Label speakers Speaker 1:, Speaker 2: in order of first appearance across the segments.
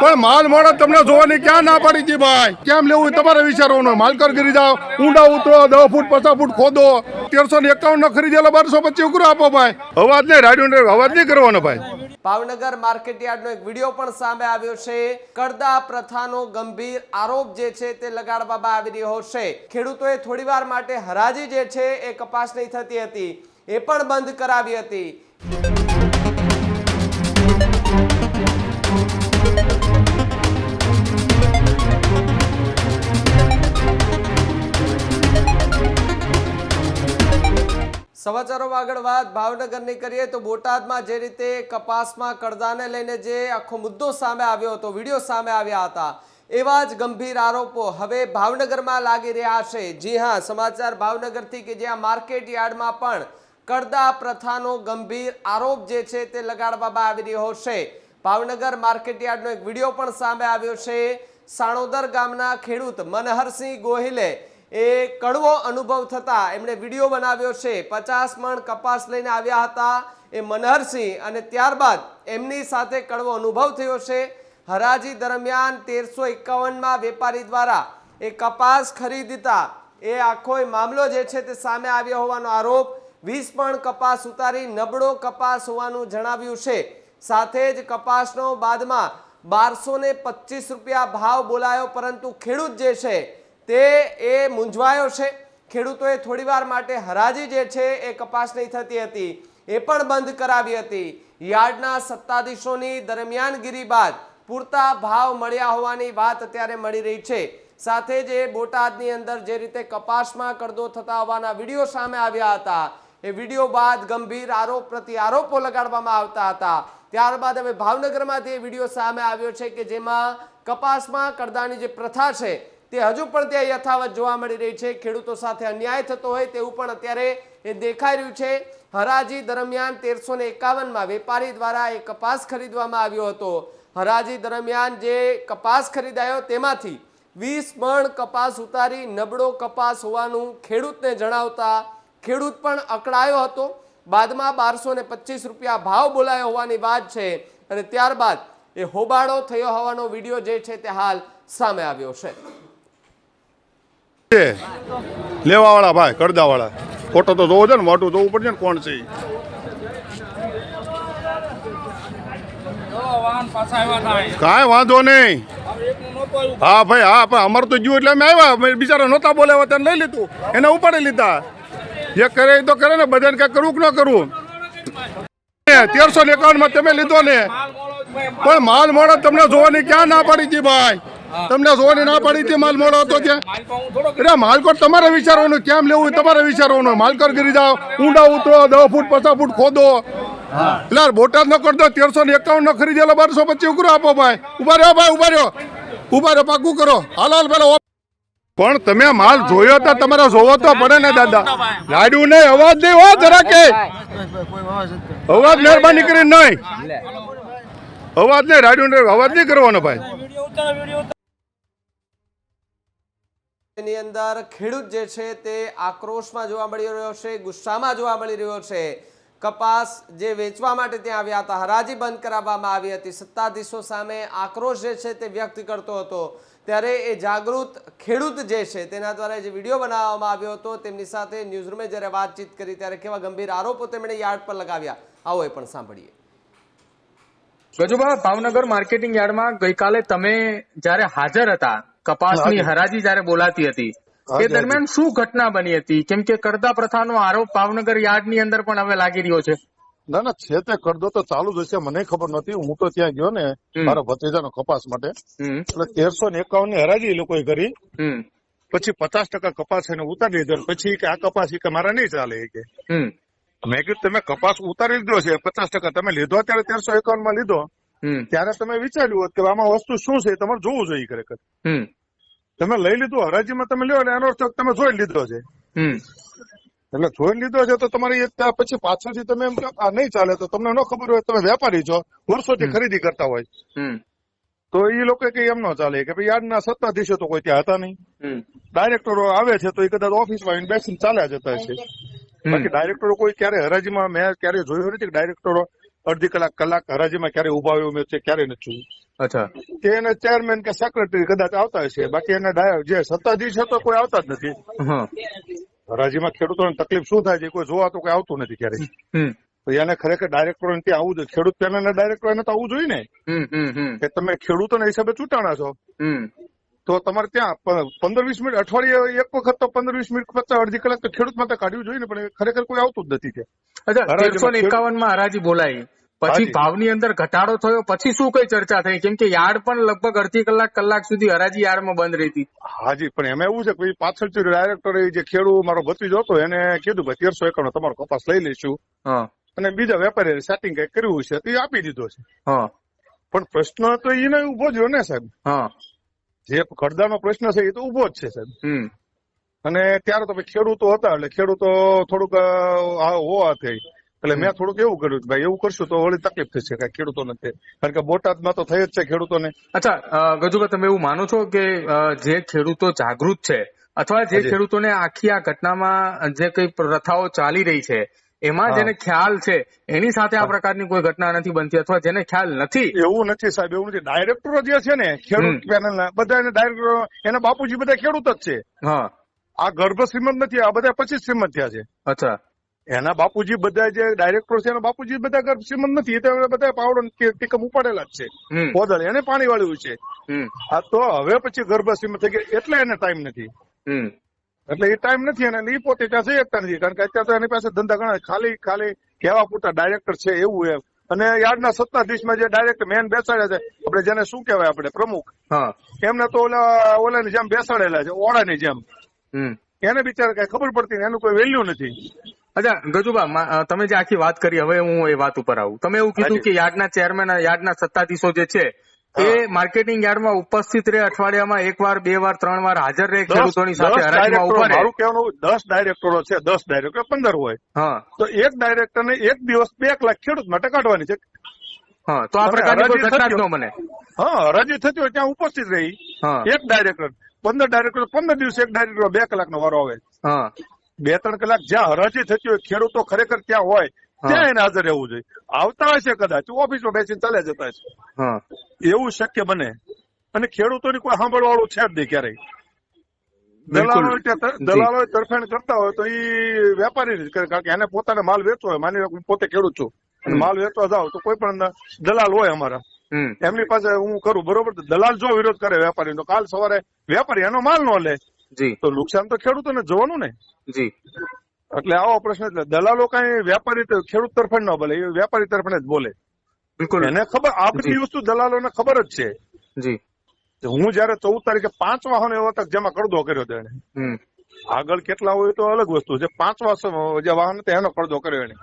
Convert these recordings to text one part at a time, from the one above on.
Speaker 1: પણ માલ મળે તમને જોવાની ક્યાં ના પડી હતી ભાઈ? કેમ લેવું તમારે વિચારવાનું માલકર ગીરી જાઓ, ઊંડા ઉતરો, દસ ફૂટ, પચાસ ફૂટ ખોદો. તેરસો ને એકાવન ખરીદેલો બારસો પચીસ ઉકરો આપો ભાઈ. અવાજ નહીં રાડિયો અવાજ નહીં કરવાનો ભાઈ.
Speaker 2: ભાવનગર માર્કેટયાર્ડનો એક વીડિયો પણ સામે આવ્યો છે. કરદા પ્રથાનો ગંભીર આરોપ જે છે તે લગાડવામાં આવી રહ્યો છે. ખેડૂતોએ થોડીવાર માટે હરાજી જે છે એ કપાસની થતી હતી. એ પણ બંધ કરાવી હતી. સમાચારોમાં આગળ વાત. ભાવનગરની કરીએ તો બોટાદમાં જે રીતે કપાસમાં કડદાને લઈને જે આખો મુદ્દો સામે આવ્યો હતો, વીડિયો સામે આવ્યા હતા, એવા જ ગંભીર આરોપો હવે ભાવનગરમાં લાગી રહ્યા છે. જી હા, સમાચાર ભાવનગરથી કે જ્યાં માર્કેટ યાર્ડમાં પણ કડદા પ્રથાનો ગંભીર આરોપ જે છે તે લગાડવામાં આવી રહ્યો છે. ભાવનગર માર્કેટ યાર્ડનો એક વીડિયો પણ સામે આવ્યો છે. સાણોદર ગામના ખેડૂત મનહરસિંહ ગોહિલે એ કડવો અનુભવ થતા એમણે વીડિયો બનાવ્યો છે. પચાસ મણ કપાસ લઈને આવ્યા હતા એ મનહરસિંહ અને ત્યારબાદ એમની સાથે કડવો અનુભવ થયો છે. હરાજી દરમિયાન તેરસો એકાવનમાં વેપારી દ્વારા એ કપાસ ખરીદતા એ આખો મામલો જે છે તે સામે આવ્યો હોવાનો આરોપ. વીસ પણ કપાસ ઉતારી નબળો કપાસ હોવાનું જણાવ્યું છે. સાથે જ કપાસનો બાદમાં બારસો ને રૂપિયા ભાવ બોલાયો પરંતુ ખેડૂત જે છે તે એ મૂંઝવાયો છે. ખેડૂતોએ થોડીવાર માટે હરાજી જે છે એ કપાસની થતી હતી, એ પણ બંધ કરાવી હતી. યાર્ડના સત્તાધીશોની દરમિયાનગીરી બાદ પૂરતા ભાવ મળ્યા હોવાની વાત અત્યારે મળી રહી છે. સાથે જ એ બોટાદની અંદર જે રીતે કપાસમાં કડદો થતા હોવાના વીડિયો સામે આવ્યા હતા, એ વીડિયો બાદ ગંભીર આરોપ પ્રતિ આરોપો લગાડવામાં આવતા હતા. ત્યારબાદ હવે ભાવનગરમાંથી એ વીડિયો સામે આવ્યો છે કે જેમાં કપાસમાં કડદાની જે પ્રથા છે તે હજુ પણ ત્યાં યથાવત જોવા મળી રહી છે. ખેડૂતો સાથે અન્યાય થતો હોય તેવું પણ અત્યારે એ દેખાઈ રહ્યું છે. હરાજી દરમિયાન તેરસો ને એકાવનમાં વેપારી દ્વારા એ કપાસ ખરીદવામાં આવ્યો હતો. હરાજી દરમિયાન જે કપાસ ખરીદાયો તેમાંથી વીસ મણ કપાસ ઉતારી નબળો કપાસ હોવાનું ખેડૂતને જણાવતા ખેડૂત પણ અકળાયો હતો. બાદમાં બારસો ને પચીસ રૂપિયા ભાવ બોલાયો હોવાની વાત છે અને ત્યારબાદ એ હોબાળો થયો હોવાનો વીડિયો જે છે તે હાલ સામે આવ્યો છે.
Speaker 1: લેવા વાળા ભાઈ કરદા વાળા ફોટો તો જોવો છે ને મોટું જોવું પડશે ને કોણ છે. કાંઈ વાંધો નહીં. હા ભાઈ, હા, પણ અમારે તો ગયું એટલે અમે આવ્યા. બિચારા નહોતા બોલાવ્યા, ત્યારે લઈ લીધું. એને ઉપાડી લીધા. જે કરે, એ તો કરે ને, બધાને કાંઈ કરવું કે ન કરવું. તેરસો ને એકાવનમાં તમે લીધો ને. પણ માલ મોડો તમને જોવાની ક્યાં ના પડી હતી ભાઈ. તમને જોવાની ના પડી હતી માલ મોડો હતો ત્યાં અરે માલકોટ તમારે વિચારવાનું કેમ લેવું તમારે વિચારવાનું માલકર ગીરી જાઓ ઊંડા ઉતરો દસ ફૂટ પચાસ ફૂટ ખોદો. એટલે બોટાદ ન કરતો તેરસો ને એકાવન નો ખરીદેલો બારસો પચીસ ઉકરો આપો ભાઈ. ઊભા રહ્યો ભાઈ ઊભા રહ્યો. ઊભા રહ્યો પાકું કરો. હાલ હાલ પેલો પણ તમે માલ જોયો તો તમારે જોવો તો પડે ને દાદા. ગાડ્યું નહીં અવાજ નહીં હો જરા કે. અવાજ મહેરબાની કરીને નહીં. અવાજ નહીં રાડ્યું નહીં અવાજ નહીં કરવાનો ભાઈ.
Speaker 2: એની અંદર ખેડૂત જે છે તે આક્રોશમાં જોવા મળી રહ્યો છે, ગુસ્સામાં જોવા મળી રહ્યો છે. કપાસ જે વેચવા માટે ત્યાં આવ્યા હતા, હરાજી બંધ કરાવવામાં આવી હતી. સત્તાધીશો સામે આક્રોશ જે છે તે વ્યક્ત કરતો હતો. ત્યારે એ જાગૃત ખેડૂત જે છે તેના દ્વારા જે વીડિયો બનાવવામાં આવ્યો હતો, તેમની સાથે ન્યૂઝરૂમે જ્યારે વાતચીત કરી ત્યારે કેવા ગંભીર આરોપો તેમણે યાર્ડ પર લગાવ્યા. આવો એ પણ સાંભળીએ.
Speaker 3: ગજુભા, ભાવનગર માર્કેટિંગ યાર્ડમાં ગઈકાલે તમે જ્યારે હાજર હતા કપાસની હરાજી જયારે બોલાતી હતી એ દરમિયાન શું ઘટના બની હતી? કેમ કે કરદા પ્રથાનો આરોપ ભાવનગર યાર્ડની અંદર પણ હવે લાગી રહ્યો છે.
Speaker 4: ના ના છે તે કરદો તો ચાલુ જ હશે મને ખબર નથી હું તો ત્યાં ગયો ને. મારા ભત્રીજાનો કપાસ માટે. એટલે તેરસો ને એકાવનની હરાજી એ લોકોએ કરી. પછી પચાસ ટકા કપાસ એને ઉતારી લીધો પછી કે આ કપાસ કે મારા નહીં ચાલે કે. મેં કીધું તમે કપાસ ઉતારી લીધો છે પચાસ ટકા તમે લીધો ત્યારે તેરસો એકાવનમાં લીધો. ત્યારે તમે વિચાર્યું હોત કે આમાં વસ્તુ શું છે તમારે જોવું જોઈએ ખરેખર. તમે લઈ લીધું હરાજીમાં તમે લ્યો એનો અર્થ તમે જોઈ લીધો છે. એટલે જોઈ લીધો છે તો તમારી ત્યાં પછી પાછળથી તમે એમ કહો કે આ નહીં ચાલે તો તમને ન ખબર હોય તમે વેપારી છો વર્ષોથી ખરીદી કરતા હોય.
Speaker 3: હમ.
Speaker 4: તો એ લોકો કઈ એમ ન ચાલે કે ભાઈ યાદના સત્તાધીશો તો કોઈ ત્યાં હતા નહીં. ડાયરેક્ટરો આવે છે તો એ કદાચ ઓફિસમાં આવીને બેસીને ચાલ્યા જતા
Speaker 3: છે.
Speaker 4: બાકી ડાયરેક્ટરો કોઈ ક્યારે હરાજીમાં મેં ક્યારે જોયું નથી કે ડાયરેક્ટરો અડધી કલાક કલાક હરાજીમાં ક્યારે ઊભા આવ્યો મેં ક્યારે નથી
Speaker 3: અચ્છા.
Speaker 4: કે એના ચેરમેન કે સેક્રેટરી કદાચ આવતા હશે. બાકી એના જે સત્તાધીશ હતો કોઈ આવતા જ નથી. હરાજીમાં ખેડૂતોને તકલીફ શું થાય છે? કોઈ જોવા તો કોઈ આવતું નથી ક્યારે તો એને ખરેખર ડાયરેક્ટરો ત્યાં આવવું જોઈએ. ખેડૂત પેનલના ડાયરેક્ટર એને તો આવવું જોઈએ ને? કે તમે ખેડૂતોના હિસાબે ચૂંટાણા છો?
Speaker 3: હમ.
Speaker 4: તો તમારે ત્યાં પંદર વીસ મિનિટ અઠવાડિયે એક વખત તો પંદર વીસ મિનિટ પચાસ અડધી કલાક તો ખેડૂત માટે કાઢવું જોઈએ ને પણ ખરેખર કોઈ આવતું જ નથી ત્યાં.
Speaker 3: તેરસો ને એકાવનમાં હરાજી બોલાઈ. પછી ભાવની અંદર ઘટાડો થયો પછી શું કઈ ચર્ચા થઈ? કેમ કે યાર્ડ પણ લગભગ અડધી કલાક કલાક સુધી હરાજી યાર્ડમાં બંધ રહી હતી
Speaker 4: હાજી પણ એમાં એવું છે કે પાછળથી ડાયરેક્ટર જે ખેડૂત મારો ભત્રીજો હતો એને કીધું ભાઈ તેરસો એકર તમારો કપાસ લઈ લઈશું. અને બીજા વેપારી સેટિંગ કઈ કર્યું છે તે આપી દીધો છે.
Speaker 3: હા.
Speaker 4: પણ પ્રશ્ન તો એને ઊભો જ રહ્યો ને સાહેબ.
Speaker 3: હા.
Speaker 4: જે ખડદાનો પ્રશ્ન છે એ તો ઊભો જ છે સાહેબ. અને ત્યારે તો ખેડૂતો હતા એટલે ખેડૂતો થોડુંક હોવા થઈ. એટલે મેં થોડુંક એવું કર્યું ભાઈ એવું કરશું તો વળી તકલીફ થશે કઈ ખેડૂતોને તે કારણ કે બોટાદમાં તો થઈ જ છે ખેડૂતોને.
Speaker 3: અચ્છા ગજુભાઈ તમે એવું માનો છો કે જે ખેડૂતો જાગૃત છે અથવા જે. ખેડૂતોને આખી આ ઘટનામાં જે કઈ પ્રથાઓ ચાલી રહી છે એમાં જેને ખ્યાલ છે એની સાથે આ પ્રકારની કોઈ ઘટના નથી બનતી અથવા જેને ખ્યાલ નથી.
Speaker 4: એવું નથી સાહેબ એવું નથી. ડાયરેક્ટરો જે છે ને ખેડૂત પેનલ બધા એને ડાયરેક્ટરો એના બાપુજી બધા ખેડૂત જ છે.
Speaker 3: હા.
Speaker 4: આ ગર્ભ શ્રીમંત નથી આ બધા પચીસ શ્રીમંત થયા છે.
Speaker 3: અચ્છા.
Speaker 4: એના બાપુજી બધા જે ડાયરેક્ટર છે એના બાપુજી બધા ગર્ભ શ્રીમંત નથી એ બધા પાવડો ને ટી- ટીકમ ઉપાડેલા જ છે. કોદળ એને પાણી વાળ્યું છે. આ તો હવે પછી ગર્ભ શ્રીમંત થઈ ગયા એટલે એને ટાઈમ નથી. એટલે એ ટાઈમ નથી અને એ પોતે ત્યાં જઈ શકતા નથી. કારણ કે અત્યારે તો એની પાસે ધંધા ઘણા ખાલી ખાલી કહેવા પૂરતા ડાયરેક્ટર છે એવું એમ. અને યાર્ડના સત્તાધીશમાં જે ડાયરેક્ટ મેન બેસાડ્યા છે આપણે જેને શું કહેવાય આપણે પ્રમુખ. એમને તો ઓલા ઓલાની જેમ બેસાડેલા છે ઓળાની જેમ.
Speaker 3: હમ.
Speaker 4: એને બિચારા કઈ ખબર પડતી એનું કોઈ વેલ્યુ નથી.
Speaker 3: અચ્છા ગજુબા તમે જે આખી વાત કરી હવે હું એ વાત ઉપર આવું. તમે એવું કીધું કે યાર્ડના ચેરમેન યાર્ડના સત્તાધીશો જે છે એ માર્કેટિંગ યાર્ડમાં ઉપસ્થિત રહે અઠવાડિયામાં એક વાર બે વાર ત્રણ વાર હાજર રહે
Speaker 4: દસ
Speaker 3: ખેડૂતોની સાથે હરાજીમાં
Speaker 4: ડાયરેક્ટરો
Speaker 3: ઊભા રહે.
Speaker 4: મારું કહેવાનું દસ ડાયરેક્ટરો છે દસ ડાયરેક્ટર પંદર હોય. તો એક ડાયરેક્ટરને એક દિવસ બે કલાક ખેડૂત માટે કાઢવાની છે.
Speaker 3: તો આ પ્રકારની કોઈ ઘટના જ ન બને.
Speaker 4: હા હરાજી થતી હોય ત્યાં ઉપસ્થિત રહી. એક ડાયરેક્ટર પંદર ડાયરેક્ટર પંદર દિવસે એક ડાયરેક્ટર બે કલાકનો વારો આવે. બે ત્રણ કલાક જ્યાં હરાજી થતી હોય ખેડૂતો ખરેખર ત્યાં હોય ત્યાં એને હાજર રહેવું જોઈએ. આવતા હશે કદાચ ઓફિસમાં બેસીને ચાલ્યા જતા હશે એવું શક્ય બને. અને ખેડૂતોની કોઈ સાંભળવા વાળું છે જ નહીં ક્યારેય. દલાલો દલાલો તરફેણ કરતા હોય તો એ વેપારી જ કરે. કારણ કે એને પોતાને માલ વેચવો હોય. માની હું પોતે ખેડૂત છું. અને માલ વેચવા જાવ તો કોઈ પણ દલાલ હોય અમારા. એમની પાસે હું કરું બરોબર? દલાલ જો વિરોધ કરે વેપારી તો કાલ સવારે વેપારી એનો માલ નો લે. તો નુકસાન તો ખેડૂતોને જોવાનું ને.
Speaker 3: જી.
Speaker 4: એટલે આવો પ્રશ્ન એટલે દલાલો કઈ વેપારી ખેડૂત તરફેણ ન બોલે. એ વેપારી તરફેણ જ બોલે.
Speaker 3: બિલકુલ.
Speaker 4: એને ખબર આ બધી વસ્તુ દલાલોને ખબર જ છે.
Speaker 3: જી.
Speaker 4: હું જયારે ચૌદ તારીખે પાંચ વાહનો એવા તક જેમાં કરદો કર્યો હતો એને આગળ કેટલા હોય તો અલગ વસ્તુ છે. પાંચ જે વાહન હતા એનો કડદો કર્યો એને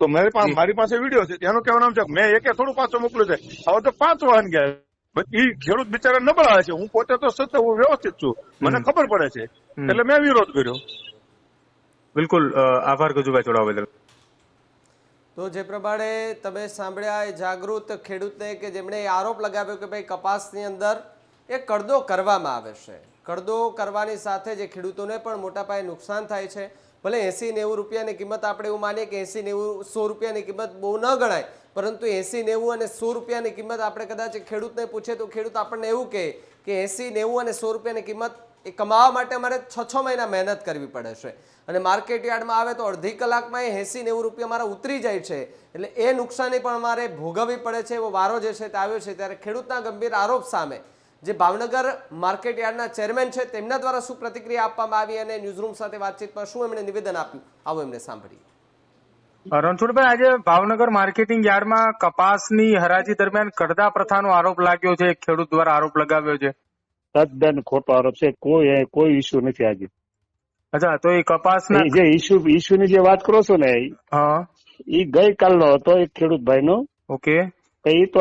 Speaker 4: તો મારી પાસે મારી પાસે વીડિયો છે. એનું કહેવાનું નામ છે મેં એકે થોડું પાછો મોકલ્યું છે. હવે તો પાંચ વાહન ગયા. એ ખેડૂત બિચારા નબળા છે. હું પોતે તો સતત હું વ્યવસ્થિત છું. મને ખબર પડે છે. એટલે મેં વિરોધ કર્યો.
Speaker 3: બિલકુલ આભાર ગજુભાઈ જોડાવા બદલ.
Speaker 2: તો જે પ્રમાણે તમે સાંભળ્યા એ જાગૃત ખેડૂતને કે જેમણે આરોપ લગાવ્યો કે ભાઈ કપાસની અંદર એ કડદો કરવામાં આવે છે. કડદો કરવાની સાથે જે ખેડૂતોને પણ મોટા પાયે નુકસાન થાય છે. ભલે એંસી નેવું રૂપિયાની કિંમત આપણે એવું માનીએ કે એંસી નેવું, સો રૂપિયાની કિંમત બહુ ન ગણાય, પરંતુ એંસી નેવું અને સો રૂપિયાની કિંમત આપણે કદાચ ખેડૂતને પૂછે તો ખેડૂત આપણને એવું કહે કે એંસી નેવું અને સો રૂપિયાની કિંમત એ કમાવા માટે અમારે છ છ મહિના મહેનત કરવી પડે છે. અને માર્કેટ યાર્ડમાં આવે તો અડધી કલાકમાં એ એંસી નેવું રૂપિયા મારા ઉતરી જાય છે. એટલે એ નુકસાની પણ અમારે ભોગવવી પડે છે એવો વારો જે છે તે આવ્યો છે ત્યારે ખેડૂતના ગંભીર આરોપ સામે જે ભાવનગર માર્કેટ યાર્ડના ચેરમેન છે તેમના દ્વારા શું પ્રતિક્રિયા આપવામાં આવી અને ન્યૂઝરૂમ સાથે વાતચીતમાં શું એમણે નિવેદન આપ્યું? આવો એમને સાંભળીએ.
Speaker 3: રણછોડભાઈ આજે ભાવનગર માર્કેટિંગ યાર્ડમાં કપાસની હરાજી દરમિયાન કરદા પ્રથાનો આરોપ લાગ્યો છે. ખેડૂત દ્વારા આરોપ લગાવ્યો છે.
Speaker 5: તદ્દન ખોટો આરોપ છે કોઈ કોઈ ઇસ્યુ નથી આજે
Speaker 3: અચ્છા તો એ
Speaker 5: કપાસ જે ઇસ્યુ ઇસ્યુ ની જે વાત કરો છો ને એ ગઈકાલનો હતો એક ખેડૂત ભાઈ નો
Speaker 3: ઓકે
Speaker 5: એ તો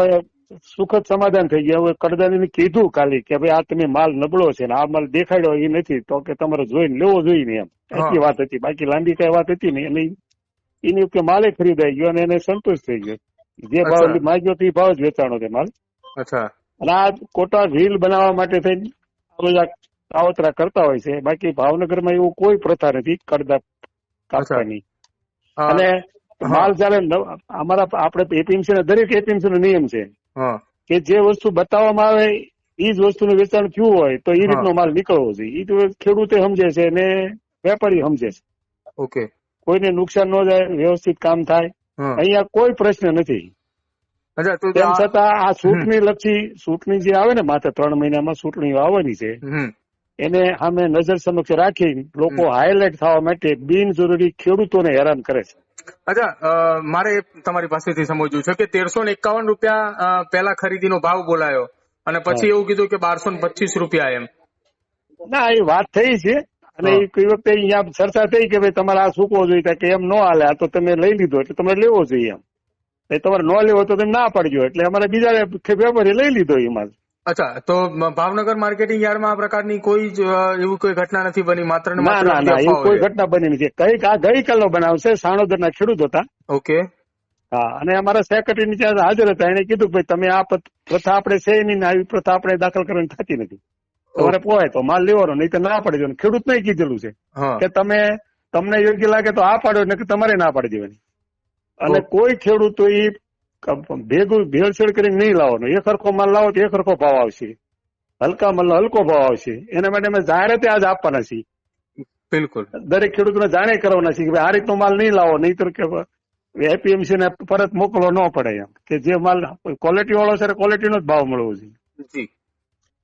Speaker 5: સુખદ સમાધાન થઈ ગયા. હવે કડદાની કીધું ખાલી કે ભાઈ આ તમે માલ નબળો છે ને આ માલ દેખાડ્યો એ નથી તો કે તમારે જોઈને લેવો જોઈએ ને એમ એટલી વાત હતી બાકી લાંબી કઈ વાત હતી ને એની એની ઉપર માલે ખરીદાઈ ગયો અને એને સંતોષ થઈ ગયો. જે ભાવ. માગ્યો તે ભાવ જ વેચાણો છે માલ.
Speaker 3: અચ્છા.
Speaker 5: આ કોટા રીલ બનાવવા માટે થઈ બધા કાવતરા કરતા હોય છે. બાકી ભાવનગરમાં એવું કોઈ પ્રથા નથી કરદા કાપવાની. અને માલ જયારે અમારા આપણે એપીએમસી ના દરેક એપીએમસી નો નિયમ છે. કે જે વસ્તુ બતાવવામાં આવે એ જ વસ્તુનું વેચાણ થયું હોય તો એ રીતનો માલ નીકળવો જોઈએ. એ તો ખેડૂતે સમજે છે અને વેપારી સમજે છે.
Speaker 3: ઓકે.
Speaker 5: કોઈને નુકસાન ન જાય વ્યવસ્થિત કામ થાય. અહીંયા કોઈ પ્રશ્ન નથી. તેમ છતાં આ ચૂંટણી લક્ષી ચૂંટણી જે આવે ને માત્ર ત્રણ મહિનામાં ચૂંટણીઓ આવવાની છે એને અમે નજર સમક્ષ રાખી લોકો હાઇલાઇટ થવા માટે બિનજરૂરી ખેડૂતોને હેરાન કરે છે.
Speaker 3: અચ્છા મારે તમારી પાસેથી સમજવું છે કે તેરસો ને એકાવન રૂપિયા પહેલા ખરીદીનો ભાવ બોલાયો અને પછી એવું કીધું કે બારસો ને પચીસ રૂપિયા એમ.
Speaker 5: ના એ વાત થઈ છે અને એ કોઈ વખતે અહીંયા ચર્ચા થઈ કે ભાઈ તમારે આ સૂકવો જોઈએ કે એમ ન હાલે. આ તો તમે લઈ લીધો એટલે તમારે લેવો જોઈએ એમ. એ તમારે ન લેવો તો તમે ના પડજો. એટલે અમારે બીજા વેપારી લઈ લીધો એમાં
Speaker 3: અચ્છા તો ભાવનગર માર્કેટિંગ યાર્ડમાં આ પ્રકારની કોઈ એવું કોઈ ઘટના નથી બની? માત્ર ના
Speaker 5: ના ના એવું કોઈ ઘટના બની નથી. કંઈક આ ગઈકાલનો બનાવ છે સાણોદરના ખેડૂત હતા.
Speaker 3: ઓકે.
Speaker 5: હા અને અમારા સેક્રેટરી ત્યાં હાજર હતા. એને કીધું ભાઈ તમે આ પ્રથા આપણે છે નહીં આવી પ્રથા આપણે દાખલ કરવાની થતી નથી. તમારે પોવાય તો માલ લેવાનો નહીં તો ના પાડી દેવાનો. ખેડૂત નહીં કીધેલું છે કે તમે તમને યોગ્ય લાગે તો આ પાડો નહીં તમારે ના પાડી દેવાની. અને કોઈ ખેડૂતો એ ભેગું ભેળસેળ કરીને નહીં લાવવાનો. એક સરખો માલ લાવો તો એક સરખો ભાવ આવશે. હલકા માલ હલકો ભાવ આવશે. એના માટે અમે જાહેરાતે આજ આપવાના છીએ.
Speaker 3: બિલકુલ.
Speaker 5: દરેક ખેડૂતને જાણે કરવાના છીએ કે ભાઈ આ રીતનો માલ નહીં લાવો. નહીતર કે એપીએમસી ને પરત મોકલવો ન પડે એમ. કે જે માલ ક્વોલિટી વાળો છે ક્વોલિટીનો જ ભાવ મળવો જોઈએ.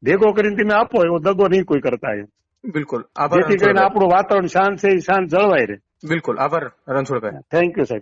Speaker 5: ભેગો કરીને તમે આપો એવો દગો નહીં કોઈ કરતા એમ.
Speaker 3: બિલકુલ. આભાર
Speaker 5: જેથી કરીને આપણું વાતાવરણ શાંત છે એ શાંત જળવાય રહે.
Speaker 3: બિલકુલ. આભાર રણછોડભાઈ.
Speaker 5: થેન્ક યુ સાહેબ